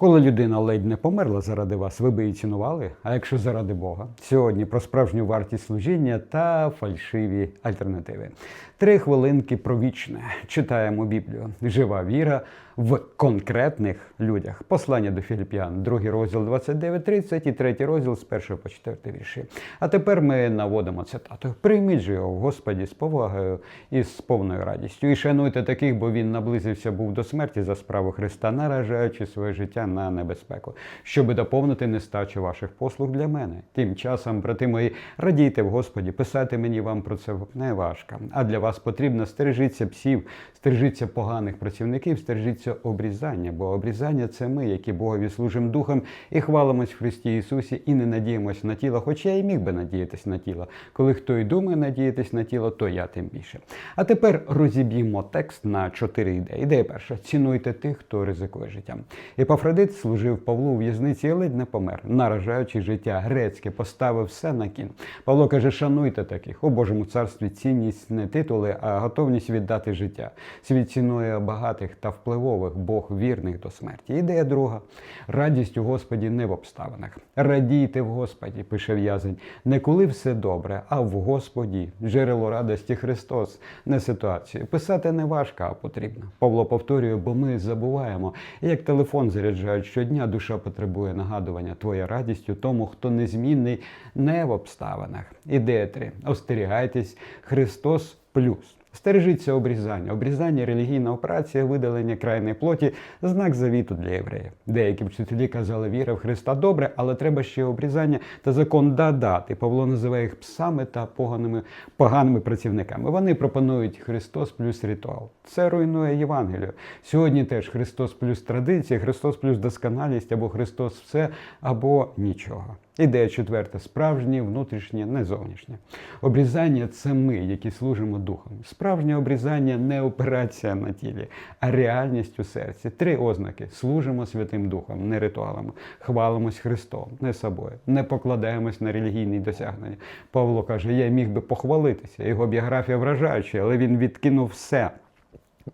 Коли людина ледь не померла заради вас, ви би її цінували. А якщо заради Бога, сьогодні про справжню вартість служіння та фальшиві альтернативи. Три хвилинки про вічне. Читаємо Біблію. Жива віра в конкретних людях. Послання до Філіп'ян, другий розділ 29.30 і третій розділ з 1 по 4 вірші. А тепер ми наводимо цитату. Прийміть же його Господі з повагою і з повною радістю. І шануйте таких, бо він наблизився був до смерті за справу Христа, наражаючи своє життя на небезпеку, щоби доповнити нестачу ваших послуг для мене. Тим часом, брати мої, радійте в Господі, писати мені вам про це не важко. А для вас потрібно стережіться псів, стережіться поганих працівників, стережіться обрізання, бо обрізання це ми, які Богові служимо духом і хвалимось в Христі Ісусі, і не надіємось на тіло, хоча я й міг би надіятись на тіло. Коли хто й думає надіятись на тіло, то я тим більше. А тепер розіб'ємо текст на чотири ідеї. Ідея перша: цінуйте тих, хто ризикує життям. Епафродит служив Павлу у в'язниці ледь не помер, наражаючи життя грецьке, поставив все на кін. Павло каже: шануйте таких у Божому царстві цінність не титули, а готовність віддати життя. Світ цінує багатих та впливових, Бог вірних до смерті. Ідея друга: радість у Господі не в обставинах. Радійте в Господі, пише в'язень, не коли все добре, а в Господі. Джерело радості Христос, не ситуацію. Писати не важко, а потрібно. Павло повторює, бо ми забуваємо. Як телефон заряджають щодня, душа потребує нагадування. Твоя радість у тому, хто незмінний не в обставинах. Ідея три. Остерігайтесь, Христос плюс. Стережіться обрізання. Обрізання релігійна операція, видалення крайної плоті, знак завіту для євреїв. Деякі вчителі казали, віра в Христа добре, але треба ще обрізання та закон додати. Павло називає їх псами та поганими, поганими працівниками. Вони пропонують Христос плюс ритуал. Це руйнує Євангелію. Сьогодні теж Христос плюс традиція, Христос плюс досконалість, або Христос все, або нічого. Ідея четверта справжнє, внутрішнє, не зовнішнє. Обрізання це ми, які служимо духом. Справжнє обрізання не операція на тілі, а реальність у серці. Три ознаки: служимо Святим Духом, не ритуалами, хвалимось Христом, не собою, не покладаємось на релігійні досягнення. Павло каже: я міг би похвалитися. Його біографія вражаюча, але він відкинув все.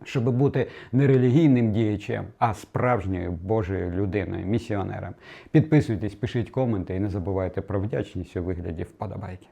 Щоб бути не релігійним діячем, а справжньою Божою людиною, місіонером. Підписуйтесь, пишіть коменти і не забувайте про вдячність у вигляді вподобайки.